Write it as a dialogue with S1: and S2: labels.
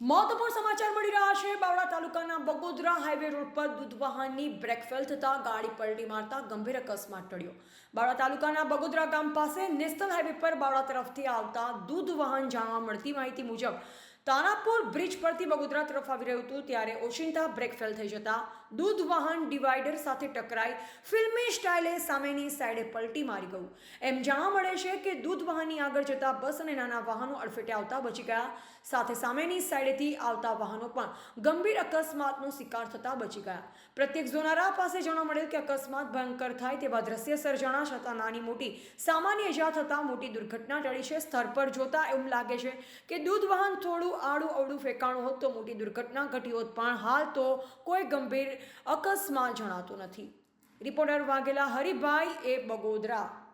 S1: મહત્વપૂર્ણ સમાચાર મળી રહ્યા છે. બાવળા તાલુકાના બગોદરા હાઈવે રોડ પર દૂધ વાહનની બ્રેક ફેલ થતાં ગાડી પલટી મારતા ગંભીર અકસ્માત ટળ્યો. બાવળા તાલુકાના બગોદરા ગામ પાસે નેશનલ હાઈવે પર બાવળા તરફથી આવતા દૂધ વાહન જાણવા મળતી માહિતી મુજબ તારાપુર બ્રિજ પરથી બગોદરા તરફ આવી રહ્યું હતું ત્યારે ઓશિંતા બ્રેક ફેલ થઈ જતા દૂધ વાહન ડિવાઈડર સાથે ટકરાઈ ફિલ્મી સ્ટાઇલે સામેની સાઈડે પલટી મારી ગયું. એમ જાણવા મળે છે કે દૂધ વાહનની આગળ જતા બસ અને નાના વાહનો અડફેટે આવતા બચી ગયા. સાથે સામેની સાઈડેથી આવતા વાહનો પણ ગંભીર અકસ્માતનો શિકાર થતા બચી ગયા. પ્રત્યેક ઝોનારા પાસે જાણવા મળેલ કે અકસ્માત ભયંકર થાય તેવા દ્રશ્ય સર્જાણા છતાં નાની મોટી સામાન્ય ઇજા થતાં મોટી દુર્ઘટના ટળી છે. સ્થળ પર જોતા એવું લાગે છે કે દૂધ વાહન થોડું આડું અવડું ફેંકાણું હોત તો મોટી દુર્ઘટના ઘટી હોત, પણ હાલ તો કોઈ ગંભીર અકસ્માત જણાતો નથી. રિપોર્ટર વાઘેલા હરિભાઈ એ બગોદરા.